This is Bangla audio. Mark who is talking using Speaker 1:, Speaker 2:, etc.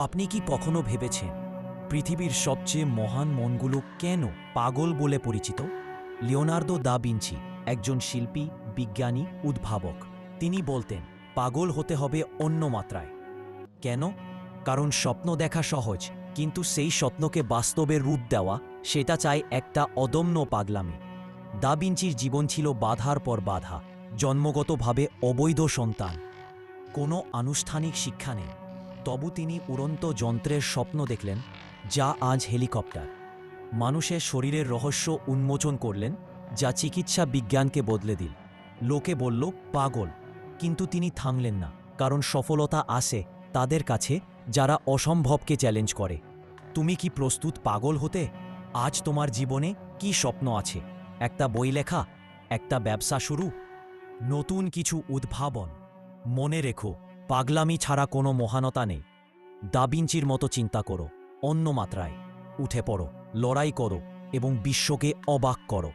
Speaker 1: আপনি কি কখনো ভেবেছেন পৃথিবীর সবচেয়ে মহান মনগুলো কেন পাগল বলে পরিচিত? লিওনার্দো দা বিঞ্চি একজন শিল্পী, বিজ্ঞানী, উদ্ভাবক। তিনি বলতেন, পাগল হতে হবে অন্য মাত্রায়। কেন? কারণ স্বপ্ন দেখা সহজ, কিন্তু সেই স্বপ্নকে বাস্তবে রূপ দেওয়া, সেটা চায় একটা অদম্য পাগলামি। দা বিঞ্চির জীবন ছিল বাধার পর বাধা, জন্মগতভাবে অবৈধ সন্তান। কোনো আনুষ্ঠানিক শিক্ষা নেই। তবু তিনি উড়ন্ত যন্ত্রের স্বপ্ন দেখলেন, যা আজ হেলিকপ্টার। মানুষের শরীরের রহস্য উন্মোচন করলেন, যা চিকিৎসা বিজ্ঞানকে বদলে দিল। লোকে বলল, পাগল। কিন্তু তিনি থামলেন না, কারণ সফলতা আসে তাদের কাছে, যারা অসম্ভবকে চ্যালেঞ্জ করে। তুমি কি প্রস্তুত পাগল হতে? আজ তোমার জীবনে কি স্বপ্ন আছে? একটা বই লেখা? একটা ব্যবসা শুরু? নতুন কিছু উদ্ভাবন। মনে রেখো। পাগলামি ছাড়া কোনো মহানতা নেই। দাবিঞ্চির মতো চিন্তা করো, অন্য মাত্রায়। উঠে পড়ো, লড়াই করো এবং বিশ্বকে অবাক করো।